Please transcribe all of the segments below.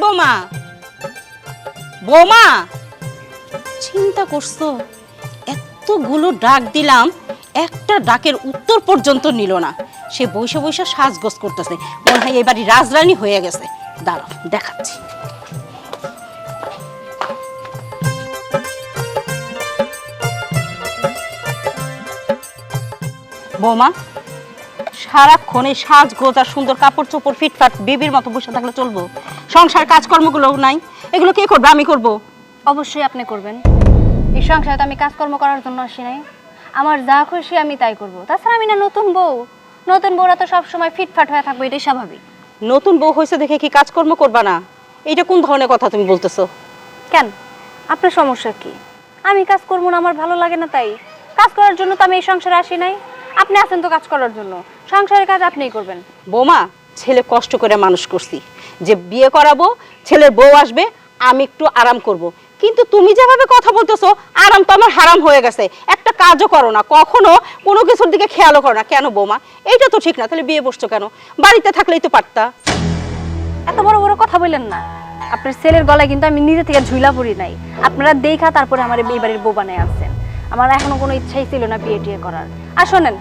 বৌমা। বৌমা। চিন্তা করছ? এতগুলো ডাক দিলাম, একটা ডাকের উত্তর পর্যন্ত নিল না। সে বৈশে বৈশে সাজগোজ করতেছে। মনে হয় এবারই রাজরানী হয়ে গেছে। দাঁড়াও, দেখাচ্ছি। বৌমা সারাক্ষণ এই সাজগোজ আর সুন্দর কাপড় চোপড় ফিটফাট বেবির মতো বসে থাকলে চলবো। সংসার কাজকর্মগুলো নাই। এগুলো কে করবে? আমি করব। অবশ্যই আপনি করবেন। এই সংসারে তো আমি কাজকর্ম করার জন্য আসি নাই। আমার যা খুশি আমি তাই করব। তাছাড়া আমি না নতুন বউ। নতুন বউরা তো সবসময় ফিটফাট হয়ে থাকবে এটাই স্বাভাবিক। নতুন বউ হয়েছে দেখে কি কাজকর্ম করবা না? এইটা কোন ধরনের কথা তুমি বলতেছো? কেন? আপনার সমস্যা কি? আমি কাজ করব না আমার ভালো লাগে না তাই। কাজ করার জন্য তো আমি এই সংসারে আসি নাই। আপনি আছেন তো কাজ করার জন্য। সংসারের কাজ আপনিই করবেন। বৌমা ছেলে কষ্ট করে মানুষ করছি। যে বিয়ে করাবো ছেলের বউ আসবে আমি একটু আরাম করব। কিন্তু তুমি যেভাবে কথা বলতেছো আরাম তো আমার হারাম হয়ে গেছে। একটা কাজও করো না কখনো কোনো কিছুর দিকে খেয়ালও করো না। কেন বৌমা? এইটা তো ঠিক না তাহলে বিয়ে বসছো কেন? বাড়িতে থাকলেই তো পারতা। এত বড় বড় কথা বললেন না। আপনার ছেলের গলায় কিন্তু আমি নিজে থেকে ঝুলা পড়ি নাই। আপনারা দেখা তারপরে আমার এই বাড়ির বউ বানায় আসছেন আমার এখনও কোনো ইচ্ছাই ছিল না বিয়ে টিয়ে করার। আর শোনেন,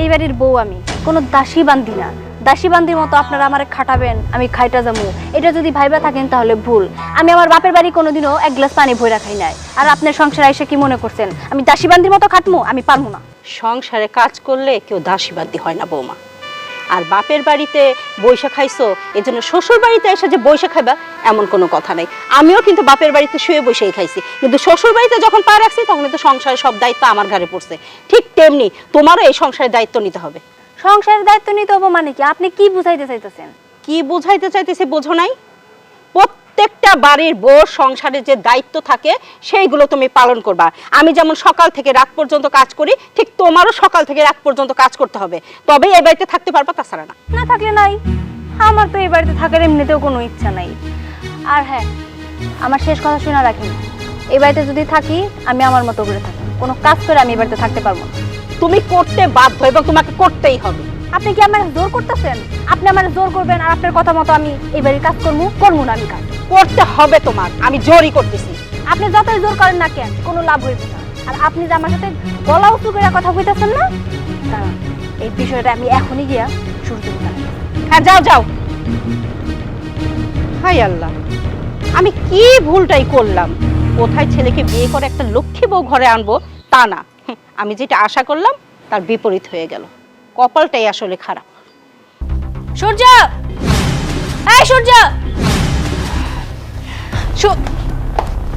এই বাড়ির বউ আমি, কোনো দাসী বান্ধি না। দাসী বান্ধির মতো আপনারা আমারে খাটাবেন, আমি খাইটা যাব। এটা যদি ভাইবা থাকেন তাহলে ভুল। আমি আমার বাপের বাড়ি কোনোদিনও এক গ্লাস পানি ভরে রাখাই নাই। আর আপনার সংসারে এসে কি মনে করছেন? আমি দাসী বান্ধির মতো খাটমু, আমি পারব না। সংসারে কাজ করলে কেউ দাসী বান্ধি হয় না, বৌমা। আর বাপের বাড়িতে বৈশা খাইছো এই জন্য শ্বশুর বাড়িতে এসে যে বৈশা খাইবা এমন কোনো কথা নাই। আমিও কিন্তু বাপের বাড়িতে শুয়ে বসেই খাইছি। কিন্তু শ্বশুর বাড়িতে যখন পা রাখছি তখন তো সংসারের সব দায়িত্ব আমার ঘাড়ে পড়ছে। ঠিক তেমনি তোমারও এই সংসারের দায়িত্ব নিতে হবে। সংসারের দায়িত্ব নিতে হবে মানে কি? আপনি কি বুঝাইতে চাইতেছেন? কি বুঝাইতে চাইতেছে বোঝো নাই? প্রত্যেকটা বাড়ির বউ সংসারের যে দায়িত্ব থাকে সেইগুলো তুমি পালন করবা। আমি যেমন সকাল থেকে রাত পর্যন্ত কাজ করি ঠিক তোমারও সকাল থেকে রাত পর্যন্ত কাজ করতে হবে। তবে এই বাড়িতে থাকতে পারবা তাছাড়া না। না থাকলে নাই। আমার তো এই বাড়িতে থাকার এমনিতেও কোনো ইচ্ছা নাই। আর হ্যাঁ আমার শেষ কথা শোনা রাখি এই বাড়িতে যদি থাকি আমি আমার মতো করে থাকি। কোনো কাজ করে আমি এই বাড়িতে থাকতে পারব না। তুমি করতে বাধ্য এবং তোমাকে করতেই হবে। আপনি কি আমার জোর করতেছেন? আপনি আমার জোর করবেন আর আপনার কথা মতো আমি এই বাড়ির কাজ করব করব না আমি কাজ। করতে হবে তোমার আমি জোরই করতেছি। আপনি যতই জোর করেন না কেন কোনো লাভ হইবে না। আর আপনি যে আমার সাথে গলা উঁচু করে কথা কইতেছেন না? দাঁড়ান, এই বিষয়টা আমি এখনই গিয়া শুরু করব হ্যাঁ যাও যাও। হাই আল্লাহ আমি কি ভুলটাই করলাম? কোথায় ছেলেকে বিয়ে করে একটা লক্ষ্মী বউ ঘরে আনব? তা না। আমি যেটা আশা করলাম তার বিপরীত হয়ে গেল। কপালটাই আসলে খারাপ। সূর্য! এই সূর্য!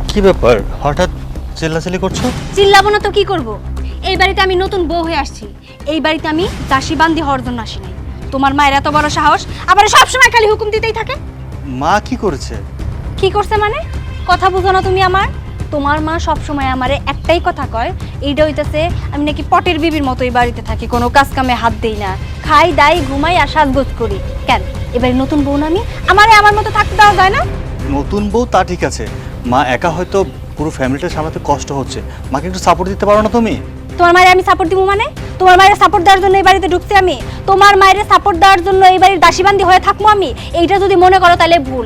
কি ব্যাপার? হঠাৎ চেল্লাচিল্লি করছ? চিল্লাবো না তো কি করব? এই বাড়িতে আমি নতুন বউ হয়ে আসছি। এই বাড়িতে আমি দাসী বান্দি হওয়ার জন্য আসি নাই তোমার মায়ের এত বড় সাহস আবার সবসময় খালি হুকুম দিতেই থাকে? মা কি করেছে? কি করছে মানে? কথা বুঝো না তুমি আমার। তোমার মা সব সময় আমারে একটাই কথা কয় এইটা হইতাছে আমি নাকি পটের বিবির মতো এই বাড়িতে থাকি কোনো কাজ কামে হাত দেই না। খাই দাই ঘুমাই আর সাজগোজ করি। কেন? এবারে নতুন বউ না আমি? আমারে আমার মতো থাকতে দেওয়া যায় না? নতুন বউ তা ঠিক আছে। মা একা হয়তো পুরো ফ্যামিলিটা সামলাতে কষ্ট হচ্ছে। মাকে একটু সাপোর্ট দিতে পারো না তুমি? তোমার মায়ের আমি সাপোর্ট দিব মানে? তোমার মায়ের সাপোর্ট দেওয়ার জন্য এই বাড়িতে ঢুকছি আমি। তোমার মায়ের সাপোর্ট দেওয়ার জন্য এই বাড়ির দাসীবান্দি হয়ে থাকব আমি? এইটা যদি মনে করো তাহলে ভুল।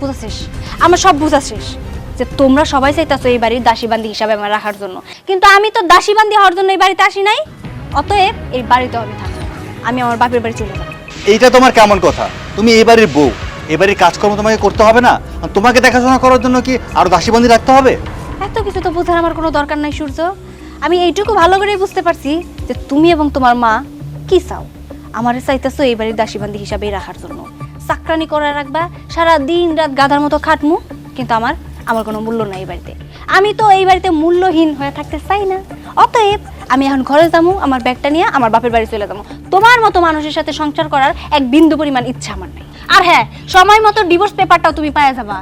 বুঝা শেষ। আমার সব বুঝা শেষ। যে তোমরা সবাই চাইতেছো এই বাড়ির দাসীবান্দি হিসাবে আমার রাখার জন্য। কিন্তু আমি তো দাসীবান্দি হওয়ার জন্য এই বাড়িতে আসি নাই অতএব এই বাড়িতে আমি থাকব আমি আমার বাপের বাড়ি চলে যাব। এইটা তোমার কেমন কথা? তুমি এই বাড়ির বউ এ বাড়ির কাজকর্ম তোমাকে করতে হবে না? আর তোমাকে দেখাশোনা করার জন্য কি আরও দাসীবন্দি রাখতে হবে? এত কিছু তো বোঝার আমার কোনো দরকার নাই সূর্য। আমি এইটুকু ভালো করেই বুঝতে পারছি যে তুমি এবং তোমার মা কি চাও? আমার চাইতেছো এই বাড়ির দাসীবান্দি হিসাবেই রাখার জন্য। চাকরানি করে রাখবা সারা দিন রাত গাধার মতো খাটমু কিন্তু আমার আমার কোনো মূল্য নাই এই বাড়িতে। আমি তো এই বাড়িতে মূল্যহীন হয়ে থাকতে চাই না। অতএব আমি এখন ঘরে যাব, আমার ব্যাগটা নিয়ে আমার বাপের বাড়ি চলে যাব। তোমার মতো মানুষের সাথে সংসার করার এক বিন্দু পরিমাণ ইচ্ছা আমার নাই। আর হ্যাঁ সময় মতো ডিভোর্স পেপারটাও তুমি পাওয়া যাবা।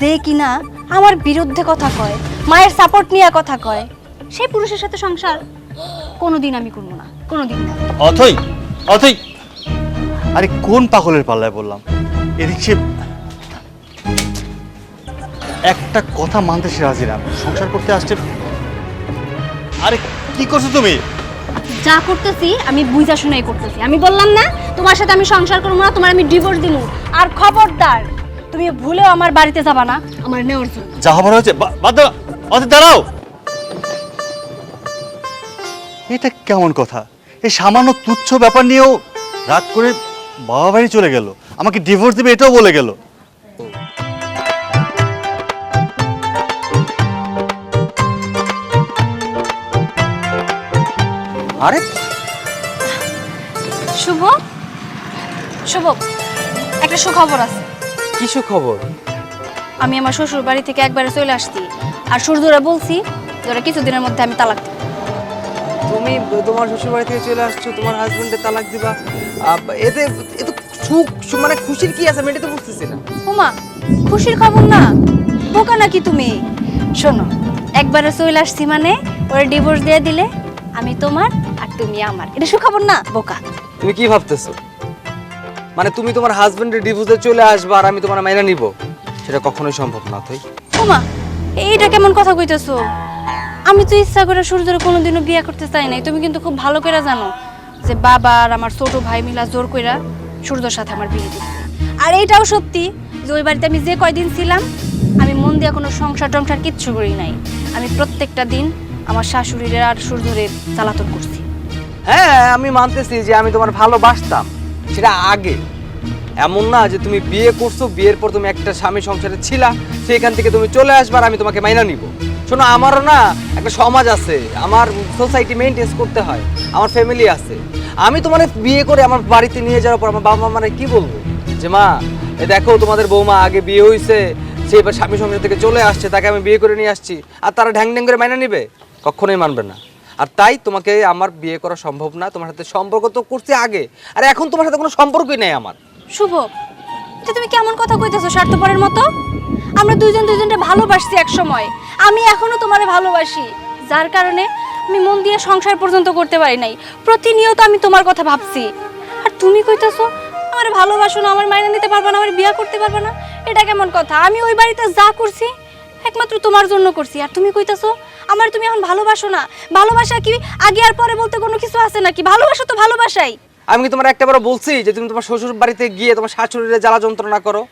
যে কিনা আমার বিরুদ্ধে কথা কয়, মায়ের সাপোর্ট নিয়ে কথা কয়, সেই পুরুষের সাথে সংসার কোনোদিন আমি করব না, কোনোদিন না। অথই অথই। আরে কোন পাগলের পাল্লায় বললাম? এদিক সে একটা কথা মানতে সে রাজি না। সংসার করতে আসছে। আরে কি করছ তুমি? যা করতেছি আমি বুঝা শুনাই করতেছি। আমি বললাম না তোমার সাথে আমি সংসার করব না তোমার আমি ডিভোর্স দিব আর খবরদার তুমি ভুলেও আমার বাড়িতে যাবা না আমার নেওয়ার জন্য। যা হবার হয়েছে বাদ দাও অত দাঁড়াও। এটা কেমন কথা? এই সামান্য তুচ্ছ ব্যাপার নিয়েও রাগ করে বাবা বাড়ি চলে গেল। আমাকে ডিভোর্স দেবে এটাও বলে গেল। আরে? শুভ? শুভ একটা সুখবর আছে। কিছু খবর আমি আমার শ্বশুর বাড়ি থেকে একবারে চলে আসছি। আর সূর্যরা বলছি ওরা কিছুদিনের মধ্যে আমি তালাক দেব। তুমি তোমার শ্বশুর বাড়ি থেকে চলে আসছো তোমার হাজবেন্ডে তালাক দিবা। এতে এতে সুখ মানে খুশির কি আছে? আমি এটা তো বুঝতেছি না। ওমা খুশির খবর না। বোকা নাকি তুমি? শোনো একবারে চলে আসছি মানে ওরা ডিভোর্স দিয়ে দিলে আমি তোমার আর তুমি আমার। এটা সুখবর না বোকা। তুমি কি ভাবতেছো? মানে তুমি তোমার হাজবেন্ডের ডিভোর্সে চলে আসবা আর আমি তোমার মাইনা নিব? সেটা কখনোই সম্ভব না তাই? ওমা এইটা কেমন কথা কইতেছো? আমি তো ইচ্ছা করে সূর্যের কোনোদিনও বিয়ে করতে চাই নাই। তুমি কিন্তু খুব ভালো করে জানো যে বাবা আর আমার ছোট ভাই মিলা জোর কইরা সূর্যর সাথে আমার বিয়ে দিচ্ছে আর এইটাও সত্যি যে ওই বাড়িতে আমি যে কয়দিন ছিলাম আমি মন দিয়ে কোনো সংসার টংসার কিচ্ছু করি নাই। আমি প্রত্যেকটা দিন আমার শাশুড়ির আর সূর্যের জ্বালাতন করছি। হ্যাঁ আমি মানতেছি যে আমি তোমার ভালোবাসতাম। সেটা আগে। এমন না যে তুমি বিয়ে করছ, বিয়ের পর তুমি একটা স্বামী সংসারে ছিলা, সেখান থেকে তুমি চলে আসবার আমি তোমাকে মাইনা নিব। শোনো, আমারও না একটা সমাজ আছে। আমার সোসাইটি মেনটেন্স করতে হয়। আমার ফ্যামিলি আছে। আমি তোমার বিয়ে করে আমার বাড়িতে নিয়ে যাওয়ার পর আমার বাবা মা মানে কি বলব? যে মা দেখো তোমাদের বৌমা আগে বিয়ে হয়েছে সে এবার স্বামী সংসার থেকে চলে আসছে, তাকে আমি বিয়ে করে নিয়ে আসছি, আর তারা ঢ্যাং ঢ্যাং করে মাইনা নিবে? কখনোই মানবে না। আর তাই তোমাকে আমার বিয়ে করা সম্ভব না, তোমার সাথে সম্পর্ক তো করতে আগে। আর এখন তোমার সাথে কোনো সম্পর্কই নেই আমার। শুভ এটা তুমি কেমন কথা কইতেছো স্বার্থপরের মতো? আমরা দুইজন দুইজনকে ভালোবাসছি এক সময় আমি এখনও তোমারে ভালোবাসি। যার কারণে আমি মন দিয়ে সংসার পর্যন্ত করতে পারি নাই। প্রতিনিয়ত আমি তোমার কথা ভাবছি। আর তুমি কইতেছো, আমার ভালোবাসো না, আমার মাইনে নিতে পারবা না, আমার বিয়ে করতে পারবা না। এটা কেমন কথা? আমি ওই বাড়িতে যা করছি, একমাত্র তোমার জন্য করছি। আর তুমি কইতেছো আমার তুমি এখন ভালোবাসো না। ভালোবাসা কি? আগে আর পরে বলতে কোনো কিছু আছে নাকি? ভালোবাসা তো ভালোবাসাই। আমি কি তোমার একটাবারও বলছি যে তুমি তোমার শ্বশুর বাড়িতে গিয়ে তোমার শাশুড়িরে জ্বালা যন্ত্রণা করো?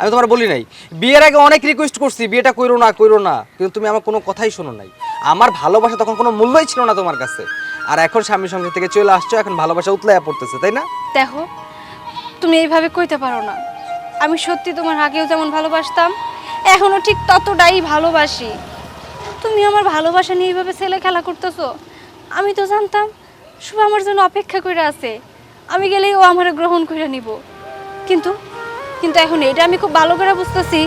আমি তোমার বলি নাই। বিয়ের আগে অনেক রিকোয়েস্ট করছি বিয়েটা কইরো না কইরো না। কিন্তু তুমি আমার কোনো কথাই শোনো নাই। আমার ভালোবাসা তখন কোনো মূল্যই ছিল না তোমার কাছে। আর এখন স্বামীর সঙ্গে থেকে চলে আসছো এখন ভালোবাসা উতলাইয়া পড়তেছে তাই না? দেখো তুমি এইভাবে কইতে পারো না। আমি সত্যি তোমার আগেও যেমন ভালোবাসতাম এখনও ঠিক ততটাই ভালোবাসি। তুমি আমার ভালোবাসা নিয়ে এইভাবে ছেলে খেলা করতেছো? আমি তো জানতাম শুভ আমার জন্য অপেক্ষা করে আছে। আমি গেলেই ও আমার গ্রহণ করে নিব। কিন্তু কিন্তু এখন এটা আমি খুব ভালো করে বুঝতেছি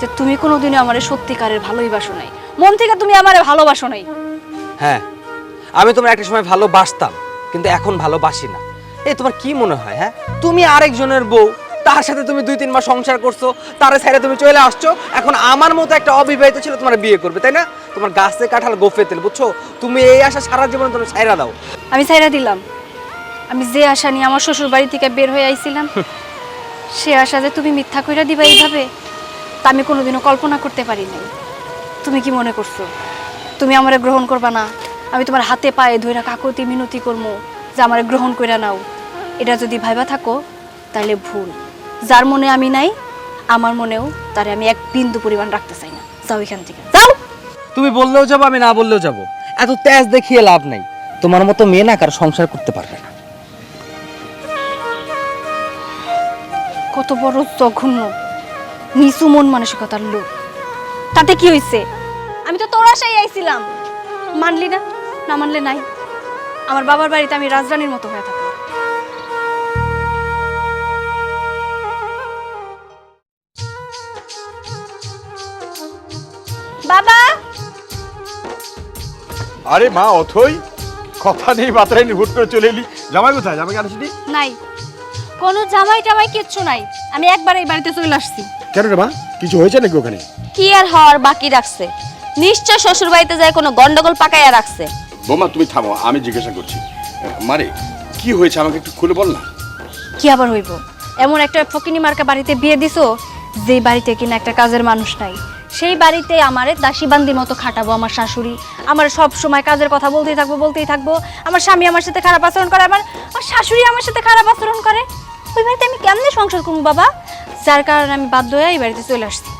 যে তুমি কোনোদিনও আমার সত্যিকারের ভালোই বাসো নাই। মন থেকে তুমি আমারে ভালোবাসো নাই। হ্যাঁ আমি তোমার একটা সময় ভালোবাসতাম, কিন্তু এখন ভালোবাসি না। এই তোমার কি মনে হয় হ্যাঁ? তুমি আরেকজনের বউ, তার সাথে তুমি দুই তিন মাস সংসার করছ, তার সাইডে তুমি চলে আসছো, এখন আমার মতো একটা অবিবাহিত ছিল তোমার বিয়ে করবে, তাই না? তোমার গাছে কাঁঠাল গোফে তেল বুঝছ? তুমি এই আশা সারা জীবন তুমি ছাইরা দাও। আমি ছাইরা দিলাম। আমি যে আশা নিয়ে আমার শ্বশুর বাড়ি থেকে বের হয়ে আইছিলাম সে আশা যে তুমি মিথ্যা কইরা দিবা এইভাবে তা আমি কোনোদিনও কল্পনা করতে পারি নাই। তুমি কি মনে করছ? তুমি আমারে গ্রহণ করবা না। আমি তোমার হাতে পায়ে ধইরা কাকতি মিনতি করব যে আমারে গ্রহণ কইরা নাও। এটা যদি ভাইবা থাকো তাহলে ভুল। যার মনে আমি নাই আমার মনেও তারে আমি এক বিন্দু পরিমাণ রাখতে চাই না। যাও এখান থেকে। যাও! তুমি বললেও যাব, আমি না বললেও যাব। এত তেজ দেখিয়ে লাভ নাই। তোমার মতো মেয়ে না কারও সংসার করতে পারবে না। কত বড় জঘন্য, নিচু মন মানসিকতার লোক। তাতে কি হয়েছে আমি তো তোর আশাই আইছিলাম। মানলি না? না মানলে নাই। আমার বাবার বাড়িতে আমি রাজরানীর মতো হয়ে থাকি বাবা! আরে মা অথই? কথা নেই মাত্রায় হুট করে চলে এলি। জামাই কোথায়? জামাই আনিসনি নাই। কোনো জামাই টামাই কিচ্ছু নাই। আমি একবার এই বাড়িতে চলে আসছি। কেন রে মা? কিছু হয়েছে নাকি ওখানে? কি আর হওয়ার বাকি রাখছে? নিশ্চয় শ্বশুর বাড়িতে যায় কোনো গন্ডগোল পাকাইয়া রাখছে। বোমা তুমি থামো আমি জিজ্ঞাসা করছি। মারে কি হয়েছে আমাকে একটু খুলে বল না। কি আবার হইব? এমন একটা ফকিনি মার্কা বাড়িতে বিয়ে দিছো যে বাড়িতে কিনা একটা কাজের মানুষ নাই। সেই বাড়িতে আমারে দাসীবান্দির মতো খাটাবো আমার শাশুড়ি। আমার সব সময় কাজের কথা বলতেই থাকব বলতেই থাকব। আমার স্বামী আমার সাথে খারাপ আচরণ করে আমার আমার শাশুড়ি আমার সাথে খারাপ আচরণ করে। ওই বাড়িতে আমি কেমনে সংসার করব বাবা? যার কারণে আমি বাধ্য হয়ে এই বাড়িতে চলে আসছি।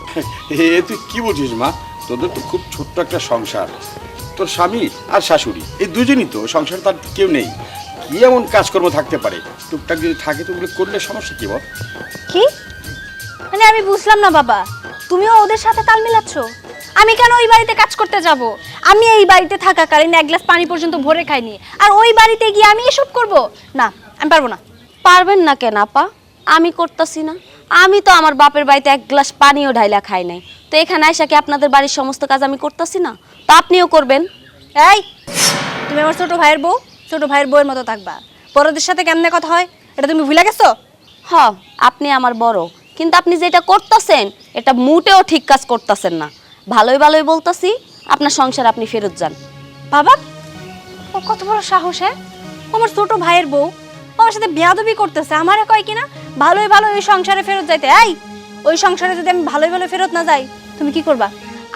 এ তুই কি বলছিস মা? তোদের তো খুব ছোট্ট একটা সংসার। তোর স্বামী আর শাশুড়ি এই দুজনই তো সংসার তার কেউ নেই। কি এমন কাজকর্ম থাকতে পারে? টুকটাক যদি থাকে তো ওগুলো করলে সমস্যা কি বল? কি? মানে আমি বুঝলাম না বাবা। তুমিও ওদের সাথে তাল মিলাচ্ছ? আমি কেন ওই বাড়িতে কাজ করতে যাব? আমি এই বাড়িতে থাকাকালীন এক গ্লাস পানি পর্যন্ত ভরে খাইনি। আর ওই বাড়িতে গিয়ে আমি এসব করব? না আমি পারব না। পারবেন না কেন আপা? আমি করতেছি না। আমি তো আমার বাপের বাড়িতে এক গ্লাস পানিও ঢাইলা খাই নাই। তো এখানে আইসা কি আপনাদের বাড়ির সমস্ত কাজ আমি করতেছি না? তো আপনিও করবেন। এই তুমি আমার ছোট ভাইয়ের বউ? ছোট ভাইয়ের বউয়ের মতো থাকবা। বড়দের সাথে কেমনে কথা হয়? এটা তুমি ভুলে গেছো? হ আপনি আমার বড়। কিন্তু আপনি যেটা করতেছেন এটা মুটেও ঠিক কাজ করতেছেন না। ভালোই ভালোই বলতাছি আপনার সংসার আপনি ফেরত যান। বাবা ও কত বড় সাহস হ্যাঁ? আমার ছোট ভাইয়ের বউ আমার সাথে বেয়াদবি করতেছে আমারে কয় কিনা? ভালোই ভালো ওই সংসারে ফেরত যাইতে। এই ওই সংসারে যদি আমি ভালোই ভালো ফেরত না যাই তুমি কি করবা?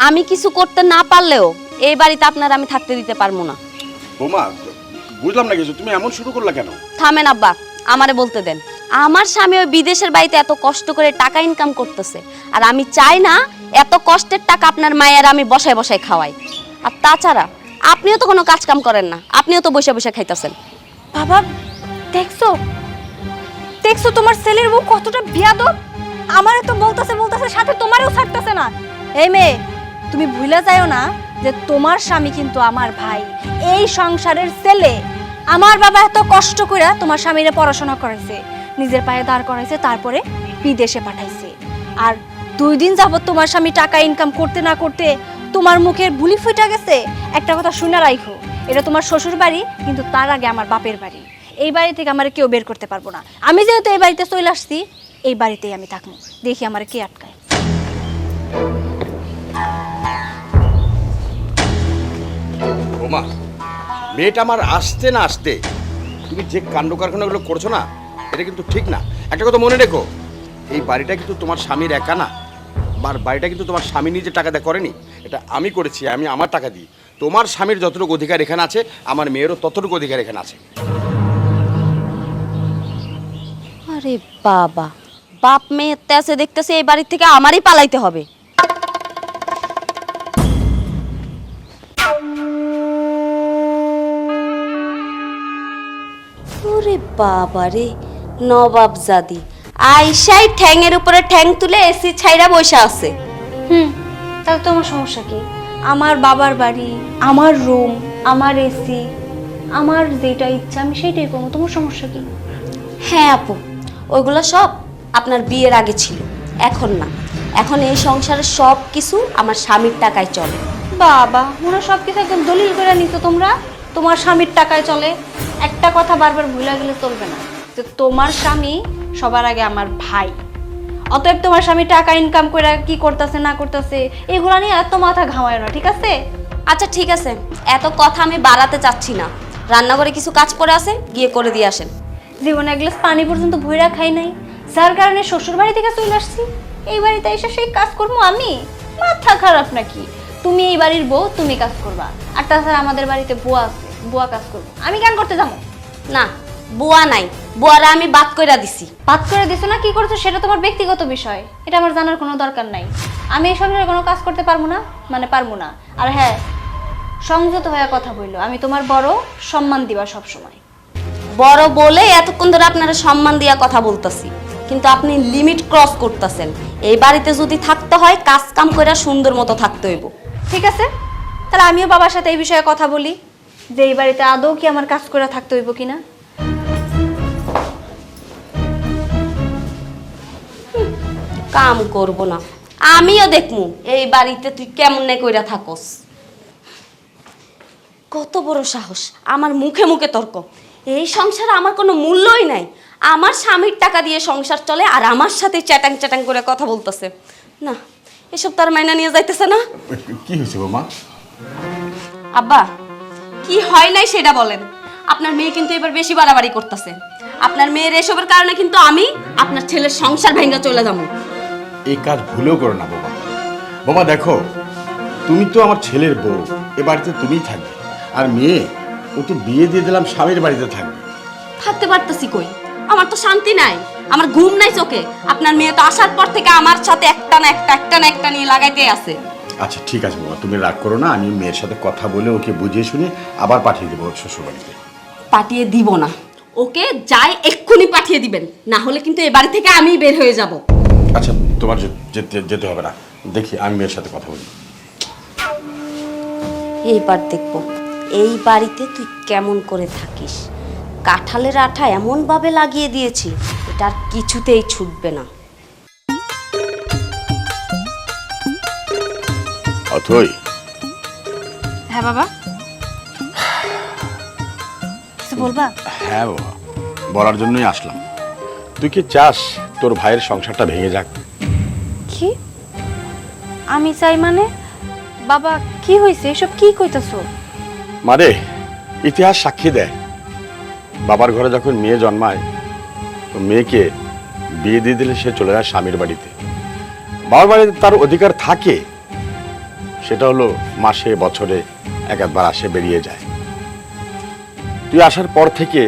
আমি কিছু করতে না পারলেও এই বাড়িতে আপনার আমি থাকতে দিতে পারব না। বোমা বুঝলাম না কিছু তুমি এমন শুরু করলা কেন? থামেন আব্বা আমারে বলতে দেন। আমার স্বামী ওই বিদেশের বাড়িতে এত কষ্ট করে টাকা ইনকাম করতেছে। আর আমি চাই না এত কষ্টের টাকা আপনার মায়ের আমি বসায় বসায় খাওয়াই। আর তাছাড়া, আপনিও তো কোনো কাজ কাম করেন না। আপনিও তো বসে বসে খাইতেছেন। বাবা, দেখছ? দেখছ তোমার ছেলের বউ কতটা বিয়াদব? আমারে তো বলতেছে বলতেছে, সাথে তোমারও ছাড়তেছে না। এই মেয়ে, তুমি ভুলে যাও না যে তোমার স্বামী কিন্তু আমার ভাই। এই সংসারের ছেলে। আমার বাবা এত কষ্ট করে তোমার স্বামীরে পড়াশোনা করাইছে নিজের পায়ে দাঁড় করাইছে, তারপরে বিদেশে পাঠাইছে। আর দুই দিন যাবত তোমার স্বামী টাকা ইনকাম করতে না করতে তোমার মুখের বুলি ফুইটা গেছে? একটা কথা শুনে রাখো এটা তোমার শ্বশুর বাড়ি, কিন্তু তার আগে আমার বাপের বাড়ি। এই বাড়ি থেকে আমার কেউ বের করতে পারব না। আমি যেহেতু এই বাড়িতে চলে আসছি, এই বাড়িতেই আমি থাকব। দেখি আমার কে আটকায়। মেয়েটা আমার আসতে না আসতে, তুমি যে কাণ্ড কারখানাগুলো করছ না এটা কিন্তু ঠিক না। একটা কথা মনে রেখো, এই বাড়িটা কিন্তু তোমার স্বামীর একা না। আর বাড়িটা কিন্তু তোমার স্বামী নিজে টাকা দেয় করেনি। এটা আমি করেছি, আমি আমার টাকা দিই। তোমার স্বামীর যতটুকু অধিকার এখানে আছে, আমার মেয়েরও ততটুকু অধিকার এখানে আছে। আরে বাবা, বাপ মেয়ে আছে দেখতেছে এই বাড়ির থেকে আমারই পালাইতে হবে। ওরে বাবা রে নবাব জাদি আইসাই ঠ্যাংয়ের উপরে ঠ্যাং তুলে এসি ছাইরা বসে আছে। হুম তাহলে তোমার সমস্যা কি? আমার বাবার বাড়ি আমার রুম আমার এসি আমার যেটা ইচ্ছা আমি সেটাই করব। তোমার সমস্যা কি? হ্যাঁ আপু ওইগুলো সব আপনার বিয়ের আগে ছিল। এখন না। এখন এই সংসারের সব কিছু আমার স্বামীর টাকায় চলে। বাবা মনে সব কিছু একদম দলিল করে নিত তোমরা? তোমার স্বামীর টাকায় চলে। একটা কথা বারবার ভুলে গেলে চলবে না। যে তোমার স্বামী সবার আগে আমার ভাই। অতএব তোমার স্বামী টাকা ইনকাম করে কি করতেছে না করতেছে এগুলো নিয়ে এত মাথা ঘামায় না ঠিক আছে? আচ্ছা ঠিক আছে। এত কথা আমি বাড়াতে চাচ্ছি না। রান্নাঘরে কিছু কাজ পড়ে আছে গিয়ে করে দিয়ে আসেন। জীবনে এক গ্লাস পানি পর্যন্ত ভইরা খাই নাই। যার কারণে শ্বশুর বাড়ি থেকে চলে আসছি। এই বাড়িতে এসে সেই কাজ করব আমি? মাথা খারাপ নাকি? তুমি এই বাড়ির বউ তুমি কাজ করবা। আর তাছাড়া আমাদের বাড়িতে বুয়া আছে বুয়া কাজ করব। আমি কেন করতে যাব? না বুয়া নাই। বুয়ারা আমি বাদ কইরা দিছি। বাদ করে দিছো না? কি করছ? সেটা তোমার ব্যক্তিগত বিষয়। এটা আমার জানার কোনো দরকার নাই। আমি এই সংসারে কোনো কাজ করতে পারব না? মানে পারব না। আর হ্যাঁ সংযত হয়ে কথা বলল আমি তোমার বড় সম্মান দিবা সব সময় বড় বলে এতক্ষণ ধরে আপনারা সম্মান দিয়া কথা বলতাছি। কিন্তু আপনি লিমিট ক্রস করতেছেন। এই বাড়িতে যদি থাকতে হয় কাজ কাম কইরা সুন্দর মতো থাকতে হইব। ঠিক আছে? তাহলে আমিও বাবার সাথে এই বিষয়ে কথা বলি। যে এই বাড়িতে আদৌ কি আমার কাজ করে থাকতে হইব কিনা? কাম করব না। আমিও দেখমু এই বাড়িতে তুই কেমন নে কইরা থাকস। কত বড় সাহস আমার মুখে মুখে তর্ক। এই সংসারে আমার কোনো মূল্যই নাই। আমার স্বামীর টাকা দিয়ে সংসার চলে আর আমার সাথে চ্যাটাং চ্যাটাং করে কথা বলতেছে। না এসব তার মাইনা নিয়ে যাইতেছে না। কি হয়েছে বোমা? আব্বা কি হয় নাই সেটা বলেন। আপনার মেয়ে কিন্তু এবার বেশি বাড়াবাড়ি করতেছে। আপনার মেয়ের এসবের কারণে কিন্তু আমি আপনার ছেলের সংসার ভেঙে চলে যাব। এই কাজ ভুলেও করো না বোমা। বোমা দেখো তুমি তো আমার ছেলের বউ এ বাড়িতে তুমিই থাকবে। আর মেয়ে ও তো বিয়ে দিয়ে দিলাম স্বামীর বাড়িতে থাকবে। থাকতে পারতেছি কই? আমার তো শান্তি নাই আমার ঘুম নাই চোখে। আপনার মেয়ে তো আসার পর থেকে আমার সাথে একটা না একটা একটা না একটা নিয়ে লাগাইতে আছে। আচ্ছা ঠিক আছে বাবা তুমি রাগ করো না আমি মেয়ের সাথে কথা বলে ওকে বুঝিয়ে শুনে আবার পাঠিয়ে দেবো শ্বশুরবাড়িতে। পাঠিয়ে দিব না। ওকে যাই এক্ষুনি পাঠিয়ে দিবেন না হলে কিন্তু এ বাড়ি থেকে আমি বের হয়ে যাব। আচ্ছা তোমার যেতে যেতে হবে না। দেখি আমি মেয়ের সাথে কথা বলি। এইবার দেখব। এই বাড়িতে তুই কেমন করে থাকিস? কাঁঠালের আঠা এমনভাবে লাগিয়ে দিয়েছি এটা আর কিছুতেই ছুটবে না। অথই। হ্যাঁ বাবা। কিছু বলবা? হ্যাঁ বাবা। বলার জন্যই আসলাম। তুই কি চাস তোর ভাইয়ের সংসারটা ভেঙে যাক? কি আমি চাই মানে বাবা, কি হয়েছে এসব কি কইতাছো? মারে, ইতিহাস সাক্ষী দেয় বাবার ঘরে যখন মেয়ে জন্মায়, তো মেয়েকে বিয়ে দিয়ে দিলে সে চলে যায় স্বামীর বাড়িতে। বাবার বাড়িতে তার অধিকার থাকে, সেটা হলো মাসে, বছরে এক একবার আসে, বেরিয়ে যায়। তুই আসার পর থেকে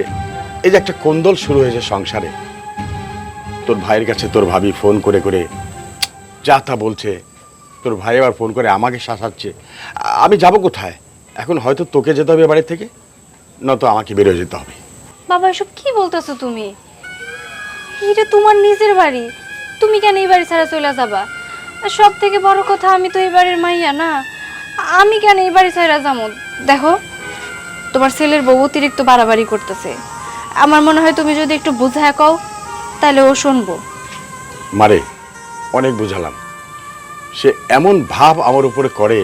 এই যে একটা কোন্দল শুরু হয়েছে সংসারে। তোর ভাইয়ের কাছে তোর ভাবি ফোন করে করে যা তা বলছে। তোর ভাই আবার ফোন করে আমাকে শাসাচ্ছে। আমি যাব কোথায়? এখন হয়তো তোকে যেতে হবে এ বাড়ি থেকে নয়তো আমাকে বেরোয় যেতে হবে। বাবা এসব কি বলতেছো তুমি? এটা তোমার নিজের বাড়ি তুমি কেন এই বাড়ি ছাড়া চলে যাবা? আর সব থেকে বড় কথা আমি তো এই বাড়ির মাইয়া না। আমি কেন এই বাড়ি ছাড়া যাব? দেখো তোমার ছেলের বউ অতিরিক্ত বাড়াবাড়ি করতেছে। আমার মনে হয় তুমি যদি একটু বুঝায় কও তাহলে ও শুনব। মারে অনেক বুঝালাম। সে এমন ভাব আমার উপরে করে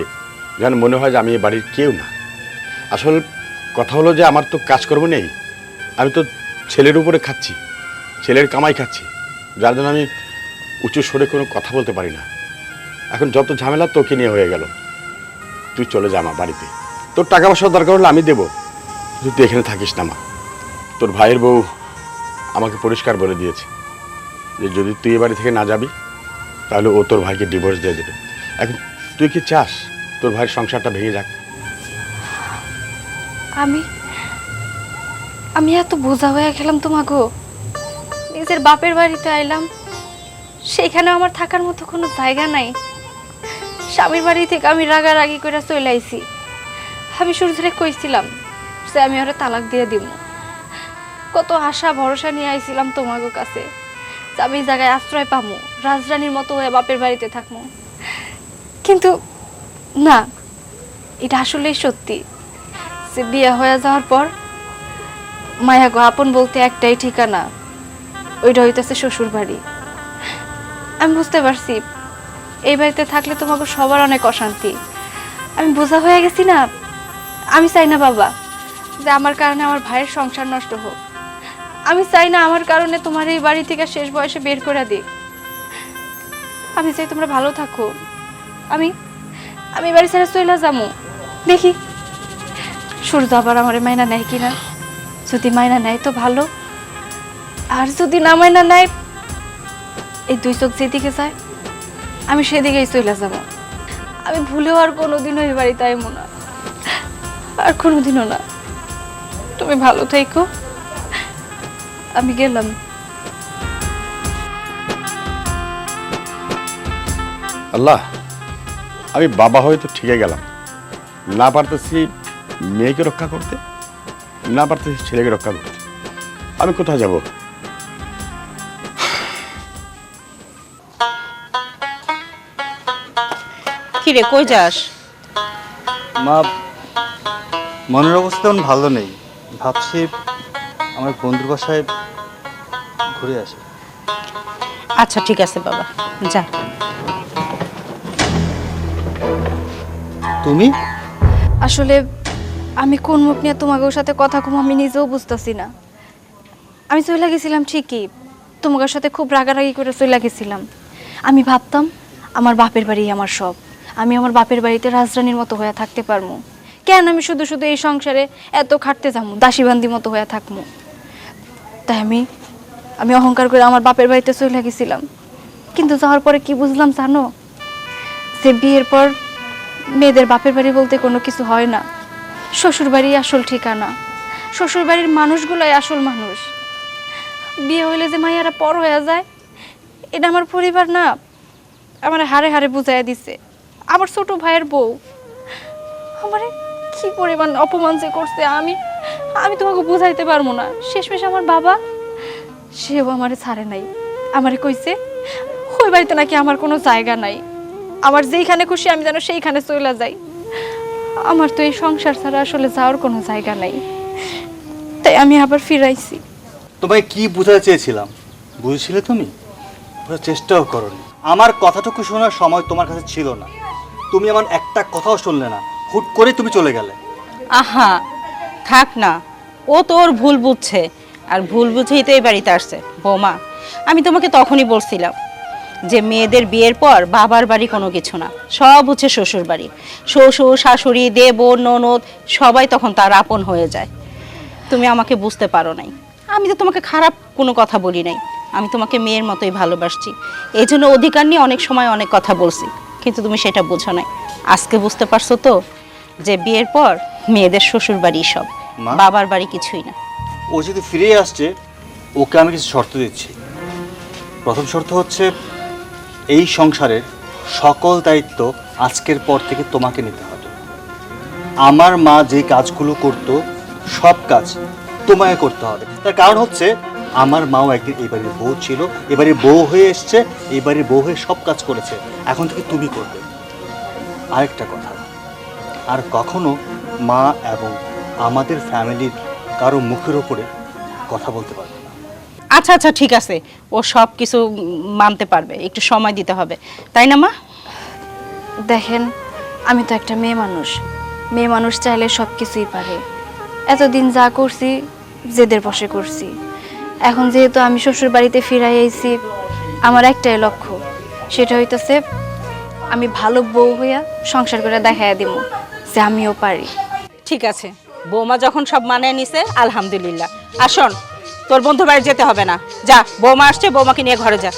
যেন মনে হয় যে আমি এ বাড়ির কেউ না। আসল কথা হলো যে আমার তো কাজকর্ম নেই। আমি তো ছেলের উপরে খাচ্ছি, ছেলের কামাই খাচ্ছি, যার জন্য আমি উঁচু সরে কোনো কথা বলতে পারি না। এখন যত ঝামেলা তোকে নিয়ে হয়ে গেল, তুই চলে যা আমার বাড়িতে। তোর টাকা পয়সা দরকার হলে আমি দেবো। তুই এখানে থাকিস না মা। তোর ভাইয়ের বউ আমাকে পরিষ্কার বলে দিয়েছে যে যদি তুই এ বাড়ি থেকে না যাবি তাহলে ও তোর ভাইকে ডিভোর্স দিয়ে দেবে। এখন তুই কি চাস তোর ভাইয়ের সংসারটা ভেঙে যাক? আমি আমি এত বোঝা হয়ে গেলাম তোমাকে নিজের বাপের বাড়িতে আইলাম সেখানে আমার থাকার মতো কোনো জায়গা নাই। স্বামীর বাড়ি থেকে আমি রাগারাগি করে চলে আইছি। আমি শুরু ধরে কইছিলাম যে আমি ওরা তালাক দিয়ে দিব কত আশা, ভরসা নিয়ে আইছিলাম তোমাকে কাছে। আমি জায়গায় আশ্রয় পামু রাজরানীর মতো হয়ে বাপের বাড়িতে থাকব। কিন্তু না, এটা আসলেই সত্যি। যে বিয়ে হয়ে যাওয়ার পর, মায়া গো, আপন বলতে একটাই ঠিকানা, ওইটা হইতেছে শ্বশুর বাড়ি। আমি বুঝতে পারছি, এই বাড়িতে থাকলে তোমাকে সবার অনেক অশান্তি। আমি বোঝা হয়ে গেছি না, আমি চাই না বাবা, যে আমার কারণে আমার ভাইয়ের সংসার নষ্ট হোক। আমি চাই না আমার কারণে তোমার এই বাড়ি থেকে শেষ বয়সে বের করে দিক আমি চাই তোমরা ভালো থাকো। আমি আমি বাড়ি ছেড়ে চলে যাব দেখি, সূর্য আবার আমার মাইনা নেয় কিনা। যদি মাইনা নেয় তো ভালো। আর যদি না মাইনা নেয়, এই দুই চোখ যেদিকে যায়, আমি সেদিকেই চলে যাব। আমি ভুলেও আর কোনোদিনও এই বাড়িতে আইমো না। আর কোনোদিনও না। তুমি ভালো থেকো আমি গেলাম। আল্লাহ আমি বাবা হয়তো ঠিকই গেলাম। না পারতেছি মেয়েকে রক্ষা করতে না পারতেছি ছেলেকে রক্ষা করতে। আমি কোথায় যাব? কি রে কই যাস? মা মনের অবস্থা তেমন ভালো নেই। ভাবছি আমার বন্ধুর বাসায় ঘুরে আসি আচ্ছা ঠিক আছে বাবা। যা। তুমি? আসলে আমি কোন মুখ নিয়ে তোমাদের সাথে কথা কম আমি নিজেও বুঝতেছি না। আমি চলে গেছিলাম ঠিকই তোমাদের সাথে খুব রাগারাগি করে চলে গেছিলাম। আমি ভাবতাম আমার বাপের বাড়ি আমার সব। আমি আমার বাপের বাড়িতে রাজরানীর মতো হয়ে থাকতে পারব কেন আমি শুধু শুধু এই সংসারে এত খাটতে যাব দাসীবান্দি মতো হয়ে থাকব তাই আমি আমি অহংকার করে আমার বাপের বাড়িতে চলে গেছিলাম। কিন্তু যাওয়ার পরে কি বুঝলাম জানো? যে বিয়ের পর মেয়েদের বাপের বাড়ি বলতে কোনো কিছু হয় না। শ্বশুর বাড়ি আসল ঠিকানা। শ্বশুর বাড়ির মানুষগুলোই আসল মানুষ। বিয়ে হইলে যে মাইয়ারা পর হয়ে যায়, এটা আমার পরিবার না। আমার হারে হারে বুঝাইয়া দিছে। আমার ছোট ভাইয়ের বউ। আমারে কি পরিমাণ অপমান যে করছে আমি আমি তোমাকে বুঝাইতে পারব না। শেষমেশ আমার বাবা সেও আমারে ছাড়ে নাই। আমারে কইছে ওই বাড়িতে নাকি আমার কোনো জায়গা নাই। আমার যেইখানে খুশি আমি যেন সেইখানে চলে যাই। আমার তো এই সংসার ছাড়া আসলে যাওয়ার কোনো জায়গা নাই। তাই আমি আবার ফিরাইছি। তোমায় কি বোঝাতে চেয়েছিলাম? বুঝেছিলে তুমি? বোঝার চেষ্টাও করনি। আমার কথাটুকু শোনার সময় তোমার কাছে ছিল না। তুমি আমার একটা কথাও শুনলে না। হুট করে তুমি চলে গেলে। আহা থাক না। ও তোর ভুল বুঝছে। আর ভুল বুঝেই তো এই বাড়িতে আসছে। বৌমা আমি তোমাকে তখনই বলছিলাম যে মেয়েদের বিয়ের পর বাবার বাড়ি কোনো কিছু না সব হচ্ছে শ্বশুর বাড়ি। শ্বশুর শাশুড়ি দেব ননদ সবাই তখন তার আপন হয়ে যায়। তুমি আমাকে বুঝতে পারো নাই। আমি তো তোমাকে খারাপ কোনো কথা বলি নাই। আমি তোমাকে মেয়ের মতোই ভালোবাসছি। এই জন্য অধিকার নিয়ে অনেক সময় অনেক কথা বলছি কিন্তু তুমি সেটা বোঝো নাই। আজকে বুঝতে পারছ তো যে বিয়ের পর মেয়েদের শ্বশুর বাড়ি সব বাবার বাড়ি কিছুই না। ও যদি ফিরে আসছে, ওকে আমি কিছু শর্ত দিচ্ছি। প্রথম শর্ত হচ্ছে, এই সংসারের সকল দায়িত্ব আজকের পর থেকে তোমাকে নিতে হবে। আমার মা যে কাজগুলো করত, সব কাজ তোমায় করতে হবে। তার কারণ হচ্ছে, আমার মাও একদিন এই বাড়ির বউ ছিল এবারে বউ হয়ে এসছে এই বাড়ির বউ হয়ে সব কাজ করেছে। এখন থেকে তুমি করবে। আরেকটা কথা, আর কখনো মা এবং আমাদের ফ্যামিলির কারও মুখের ওপরে কথা বলতে পারবে না। আচ্ছা আচ্ছা ঠিক আছে। ও সব কিছু মানতে পারবে। একটু সময় দিতে হবে। তাই না মা? দেখেন আমি তো একটা মেয়ে মানুষ। মেয়ে মানুষ চাইলে সব কিছুই পারে। এতদিন যা করছি জেদের বসে করছি। এখন যেহেতু আমি শ্বশুর বাড়িতে ফিরাই আইছি আমার একটাই লক্ষ্য সেটা হইতেছে আমি ভালো বউ হইয়া সংসার করে দেখাইয়া দিব যে আমিও পারি। ঠিক আছে। বৌমা যখন সব মানে নিছে, আলহামদুলিল্লাহ। আর শোন, তোর বন্ধু বাড়ি যেতে হবে না। যা, বৌমা আসছে, বৌমাকে নিয়ে ঘরে যা।